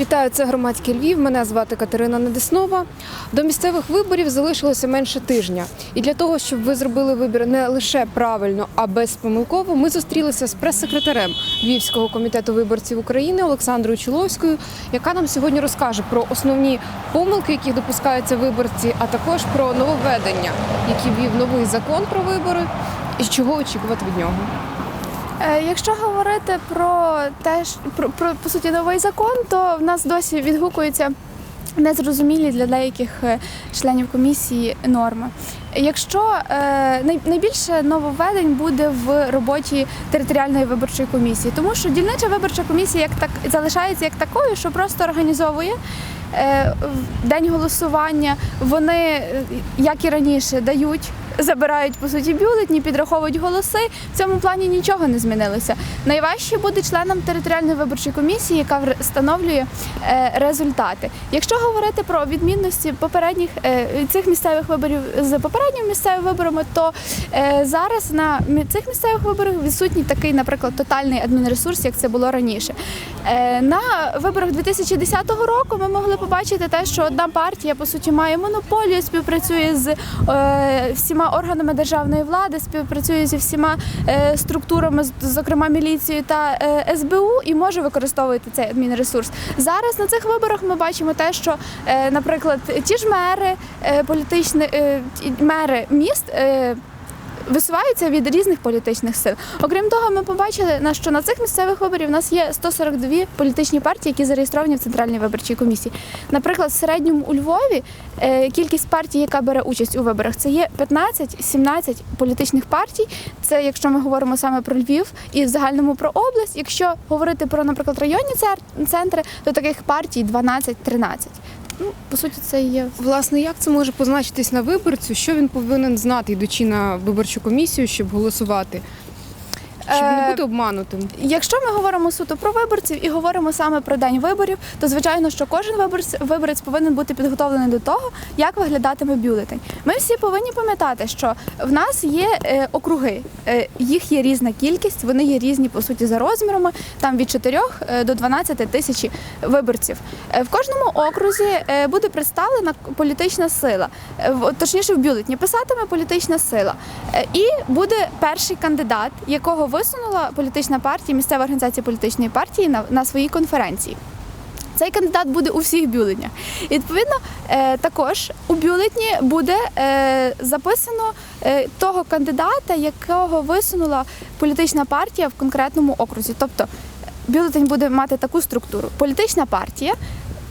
Вітаю, це громадський Львів. Мене звати Катерина Недеснова. До місцевих виборів залишилося менше тижня. І для того, щоб ви зробили вибір не лише правильно, а безпомилково, ми зустрілися з прес-секретарем Львівського комітету виборців України Олександрою Чуловською, яка нам сьогодні розкаже про основні помилки, які допускаються виборці, а також про нововведення, які ввів новий закон про вибори, і чого очікувати від нього. Е, Якщо говорити про те, про, про по суті новий закон, то в нас досі відгукуються незрозумілі для деяких е, членів комісії норми. Якщо е, найбільше нововведень буде в роботі територіальної виборчої комісії, тому що дільнича виборча комісія як так залишається як такою, що просто організовує. День голосування вони, як і раніше, дають, забирають по суті бюлетні, підраховують голоси. В цьому плані нічого не змінилося. Найважче буде членам територіальної виборчої комісії, яка встановлює е, результати. Якщо говорити про відмінності попередніх е, цих місцевих виборів з попередніми місцевими виборами, то е, зараз на цих місцевих виборах відсутній такий, наприклад, тотальний адмінресурс, як це було раніше. Е, на виборах 2010 року ми могли побачити те, що одна партія по суті має монополію, співпрацює з е, всіма органами державної влади, співпрацює зі всіма е, структурами, зокрема міліцією та СБУ, і може використовувати цей адмінресурс. Зараз на цих виборах ми бачимо те, що, наприклад, ті ж мери політичні мери міст. Висуваються від різних політичних сил. Окрім того, ми побачили, на що на цих місцевих виборів у нас є 142 політичні партії, які зареєстровані в центральній виборчій комісії. Наприклад, в середньому у Львові е, кількість партій, яка бере участь у виборах, це є 15-17 політичних партій. Це якщо ми говоримо саме про Львів і в загальному про область. Якщо говорити про, наприклад, районні центри, то таких партій 12-13. Ну, по суті, це і є Власне, як це може позначитись на виборцю? Що він повинен знати, йдучи на виборчу комісію, щоб голосувати? Щоб не Е, бути обманутим. Якщо ми говоримо суто про виборців і говоримо саме про день виборів, то звичайно, що кожен виборець, виборець повинен бути підготовлений до того, як виглядатиме бюлетень. Ми всі повинні пам'ятати, що в нас є е, округи, е, їх є різна кількість, вони є різні по суті за розмірами, там від 4 е, до 12 тисяч виборців. В кожному окрузі буде представлена політична сила, точніше в бюлетні писатиме політична сила. І буде перший кандидат, якого висунула політична партія, місцева організація політичної партії на, на своїй конференції. Цей кандидат буде у всіх бюлетнях. І відповідно, е, також у бюлетні буде е, записано е, того кандидата, якого висунула політична партія в конкретному окрузі. Тобто бюлетень буде мати таку структуру: політична партія,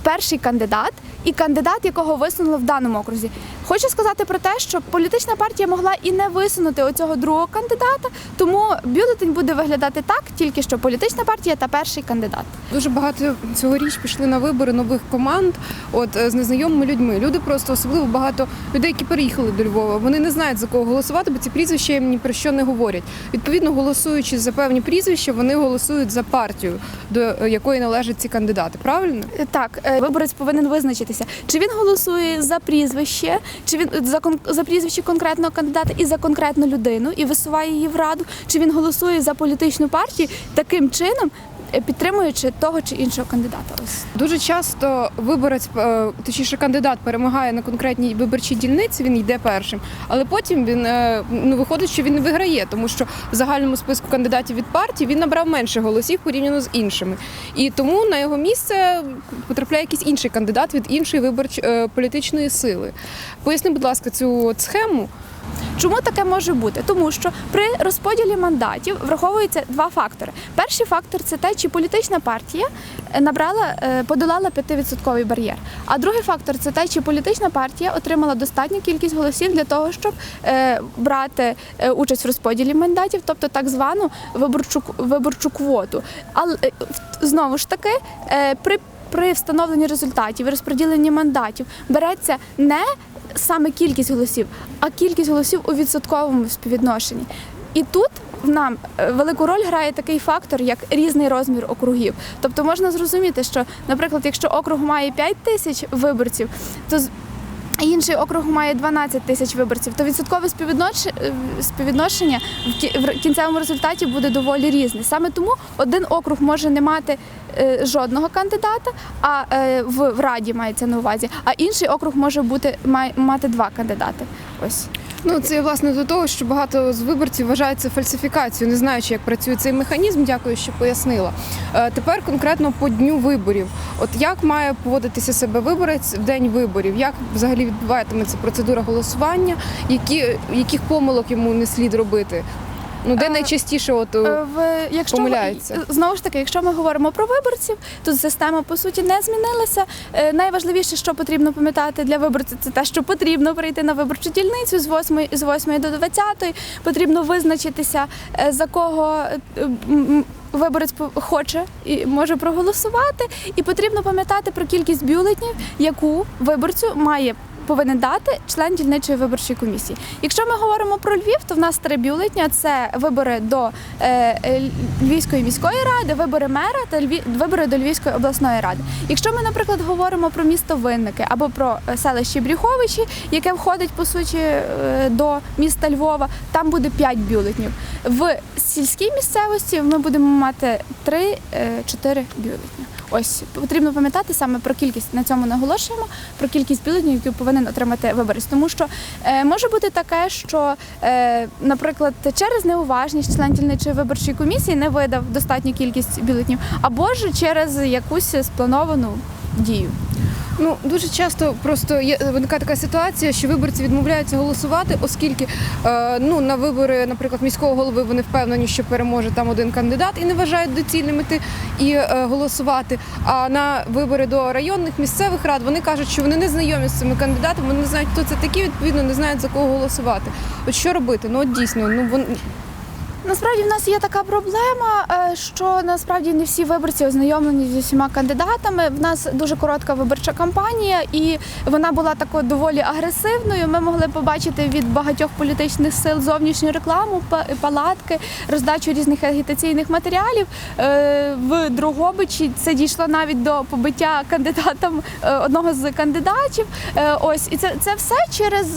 перший кандидат і кандидат, якого висунули в даному окрузі. Хочу сказати про те, що політична партія могла і не висунути оцього другого кандидата, тому бюлетень буде виглядати так, тільки що політична партія та перший кандидат. Дуже багато цьогоріч пішли на вибори нових команд, от е, з незнайомими людьми. Люди просто особливо багато людей, які переїхали до Львова. Вони не знають за кого голосувати, бо ці прізвища їм ні про що не говорять. Відповідно, голосуючи за певні прізвища, вони голосують за партію, до е, якої належать ці кандидати. Правильно? Так, е, виборець повинен визначитися, чи він голосує за прізвище, чи він за за прізвище конкретного кандидата і за конкретну людину і висуває її в раду, чи він голосує за політичну партію таким чином, підтримуючи того чи іншого кандидата. Ось Дуже часто виборець, е, точніше кандидат перемагає на конкретній виборчій дільниці, він йде першим, але потім він е, ну виходить, що він не виграє, тому що в загальному списку кандидатів від партії він набрав менше голосів порівняно з іншими. І тому на його місце потрапляє якийсь інший кандидат від іншої виборч е, політичної сили. Поясни, будь ласка, цю от схему. Чому таке може бути? Тому що при розподілі мандатів враховуються два фактори. Перший фактор це те, чи політична партія е, набрала е, подолала 5% бар'єр. А другий фактор це те, чи політична партія отримала достатню кількість голосів для того, щоб е, брати участь в розподілі мандатів, тобто так звану виборчу виборчу квоту. Але знову ж таки при при встановленні результатів і розподіленні мандатів береться не саме кількість голосів, а кількість голосів у відсотковому співвідношенні. І тут нам е, велику роль грає такий фактор, як різний розмір округів. Тобто можна зрозуміти, що, наприклад, якщо округ має 5 тисяч виборців, то інший округ має 12 тисяч виборців, то відсоткове е, співвідношення в кі- в кінцевому результаті буде доволі різне. Саме тому один округ може не мати е, жодного кандидата, а е, в, раді мається на увазі, а інший округ може бути мати два кандидати. Ось. Ну це власне до того, що багато з виборців вважають це фальсифікацією, не знаючи, як працює цей механізм. Дякую, що пояснила. Е, Тепер конкретно по дню виборів. От як має поводитися себе виборець в день виборів? Як взагалі відбуватиметься процедура голосування? Які яких помилок йому не слід робити? Ну де Е, найчастіше, от е, Е, В якщо ми- знову ж таки, якщо ми говоримо про виборців, тут система по суті не змінилася. Найважливіше, що потрібно пам'ятати для виборців, це те, що потрібно прийти на виборчу дільницю з 8, з 8 до 20. Потрібно визначитися, за кого виборець хоче і може проголосувати. І потрібно пам'ятати про кількість бюлетнів, яку виборцю має. Повинен дати член дільничої виборчої комісії. Якщо ми говоримо про Львів, то в нас три бюлетня: це вибори до е, е, Львівської міської ради, вибори мера та вибори до Львівської обласної ради. Якщо ми, наприклад, говоримо про місто Винники або про е, селище Брюховичі, яке входить по суті до міста Львова, там буде 5 бюлетнів. В сільській місцевості ми будемо мати 3-4 бюлетні. Ось потрібно пам'ятати саме про кількість на цьому наголошуємо, про кількість білетів, які повинен отримати виборець. Тому що е, може бути таке, що, е, наприклад, через неуважність член дільничої виборчої комісії не видав достатню кількість білетів, або ж через якусь сплановану дію. Ну дуже часто просто є виникає така ситуація, що виборці відмовляються голосувати, оскільки е, ну на вибори, наприклад, міського голови вони впевнені, що переможе там один кандидат і не вважають доцільним іти і е, голосувати. А на вибори до районних місцевих рад вони кажуть, що вони не знайомі з цими кандидатами, вони не знають, хто це такі, відповідно не знають за кого голосувати. От що робити? Ну от дійсно, ну вон Насправді в нас є така проблема, е, що насправді не всі виборці ознайомлені зі всіма кандидатами. В нас дуже коротка виборча кампанія, і вона була такою доволі агресивною. Ми могли побачити від багатьох політичних сил зовнішню рекламу, палатки, роздачу різних агітаційних матеріалів. Е, В Дрогобичі це дійшло навіть до побиття кандидатам е, одного з кандидатів. Ось і це, це все через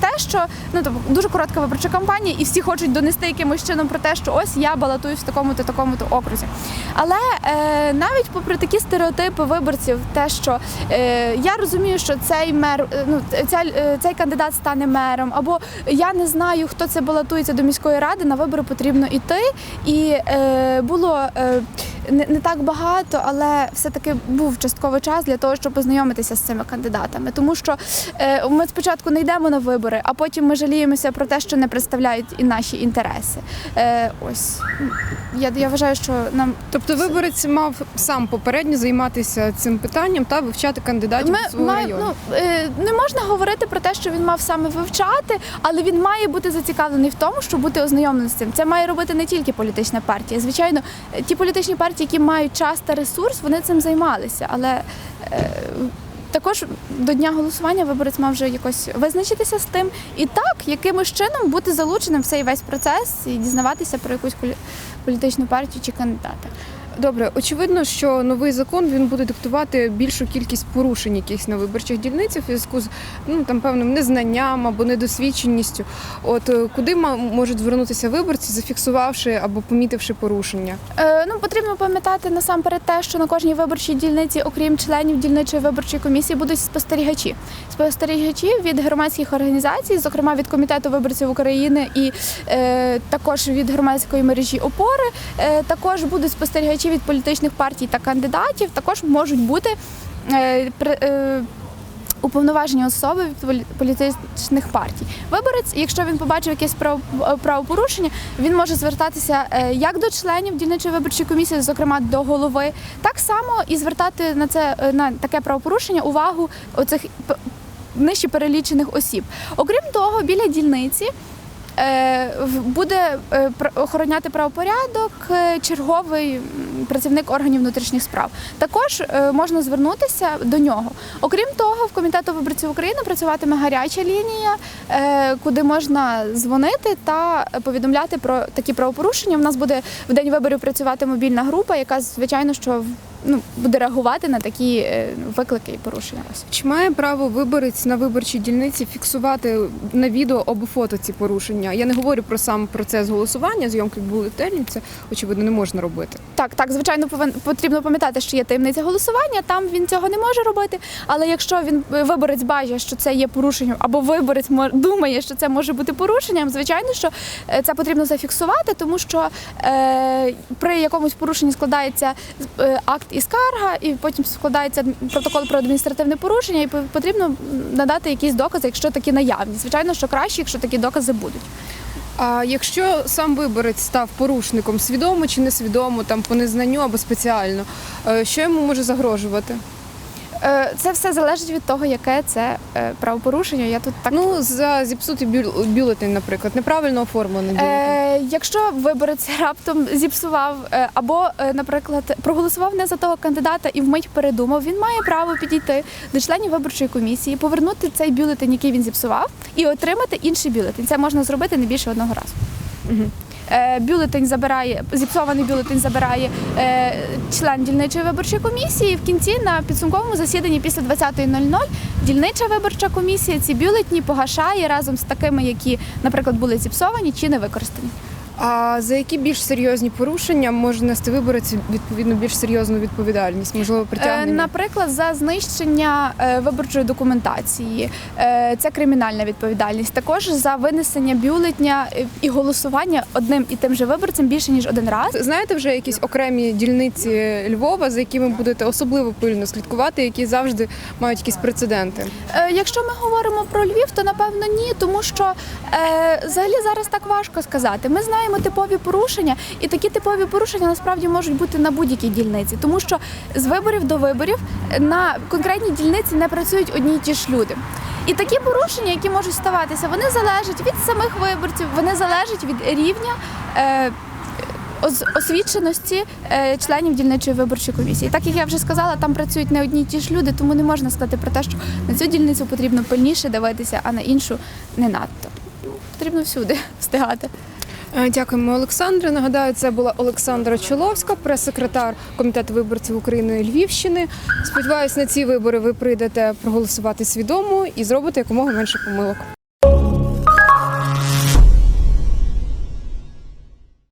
те, що ну тобто дуже коротка виборча кампанія, і всі хочуть донести якимось чином про те, що ось я балотуюсь в такому-то такому-то окрузі. Але е, навіть попри такі стереотипи виборців, те, що е, я розумію, що цей мер, е, ну ця, е, цей кандидат стане мером, або я не знаю, хто це балотується до міської ради, на вибори потрібно йти. І е, було е, не, не так багато, але все-таки був частковий час для того, щоб познайомитися з цими кандидатами. Тому що е, ми спочатку не йдемо на вибори, а потім ми жаліємося про те, що не представляють і наші інтереси. Е, ось я, я вважаю, що нам тобто виборець мав сам попередньо займатися цим питанням та вивчати кандидатів ми свого має- району. ну, е, не можна говорити про те, що він мав саме вивчати, але він має бути зацікавлений в тому, щоб бути ознайомленим з цим. Це має робити не тільки політична партія. Звичайно, ті політичні партії, які мають час та ресурс, вони цим займалися. Але е, також до дня голосування виборець мав вже якось визначитися з тим і так, якимось чином бути залученим в цей весь процес і дізнаватися про якусь полі- політичну партію чи кандидата. Добре, очевидно, що новий закон він буде диктувати більшу кількість порушень якихось на виборчих дільницях в зв'язку з ну там певним незнанням або недосвідченістю. От е, куди можуть звернутися виборці, зафіксувавши або помітивши порушення? Е, ну, потрібно пам'ятати насамперед те, що на кожній виборчій дільниці, окрім членів дільничої виборчої комісії, будуть спостерігачі. Спостерігачі від громадських організацій, зокрема від комітету виборців України і е, також від громадської мережі опори. Е, також будуть спостерігачі від політичних партій та кандидатів. Також можуть бути е, е, уповноважені особи від полі- політичних партій. Виборець, якщо він побачив якесь право- правопорушення, він може звертатися е, як до членів дільничої виборчої комісії, зокрема до голови, так само і звертати на це на таке правопорушення увагу оцих нижче перелічених осіб. Окрім того, біля дільниці. Е, Буде е, охороняти правопорядок е, черговий працівник органів внутрішніх справ. Також можна звернутися до нього. Окрім того, в комітету виборців України працюватиме гаряча лінія, куди можна дзвонити та повідомляти про такі правопорушення. У нас буде в день виборів працювати мобільна група, яка звичайно що ну, буде реагувати на такі е, виклики і порушення. Чи має право виборець на виборчій дільниці фіксувати на відео або фото ці порушення? Я не говорю про сам процес голосування, зйомки бюлетенів, це очевидно не можна робити. Так, так, звичайно, повин, потрібно пам'ятати, що є таємниця голосування. Там він цього не може робити. Але якщо він е, виборець бачить, що це є порушенням, або виборець думає, що це може бути порушенням, звичайно, що е, це потрібно зафіксувати, тому що е, при якомусь порушенні складається акт і скарга, і потім складається протокол про адміністративне порушення, і потрібно надати якісь докази, якщо такі наявні. Звичайно, що краще, якщо такі докази будуть. А якщо сам виборець став порушником, свідомо чи несвідомо, там по незнанню або спеціально, е, що йому може загрожувати? Е, Це все залежить від того, яке це е, правопорушення. Я тут так Ну за зіпсутий бюл- бюлетень, наприклад, неправильно оформлений. Е, якщо виборець раптом зіпсував е, або, наприклад, проголосував не за того кандидата і вмить передумав, він має право підійти до членів виборчої комісії, повернути цей бюлетень, який він зіпсував, і отримати інший бюлетень. Це можна зробити не більше одного разу. Мгм. Е, Бюлетень забирає зіпсований бюлетень забирає е, член дільничої виборчої комісії. І в кінці на підсумковому засіданні після 20.00 дільнича виборча комісія ці бюлетні погашає разом з такими, які, наприклад, були зіпсовані чи не використані. А за які більш серйозні порушення може нести виборець відповідно більш серйозну відповідальність, можливо, Е, притягнення? Наприклад, за знищення е, виборчої документації, е, це кримінальна відповідальність. Також за винесення бюлетня і голосування одним і тим же виборцем більше ніж один раз. Знаєте вже якісь окремі дільниці Львова, за якими будете особливо пильно слідкувати, які завжди мають якісь прецеденти? Якщо ми говоримо про Львів, то напевно ні, тому що взагалі зараз так важко сказати. Ми знаємо типові порушення, і такі типові порушення насправді можуть бути на будь-якій дільниці, тому що з виборів до виборів на конкретній дільниці не працюють одні й ті ж люди. І такі порушення, які можуть ставатися, вони залежать від самих виборців, вони залежать від рівня. Е, ос- освіченості е, членів дільничої виборчої комісії. Так як я вже сказала, там працюють не одні й ті ж люди, тому не можна сказати про те, що на цю дільницю потрібно пильніше дивитися, а на іншу не надто. Потрібно всюди встигати. Е, Дякуємо, Олександре. Нагадаю, це була Олександра Чоловська, прес-секретар комітету виборців України Львівщини. Сподіваюсь, на ці вибори ви прийдете проголосувати свідомо і зробите якомога менше помилок.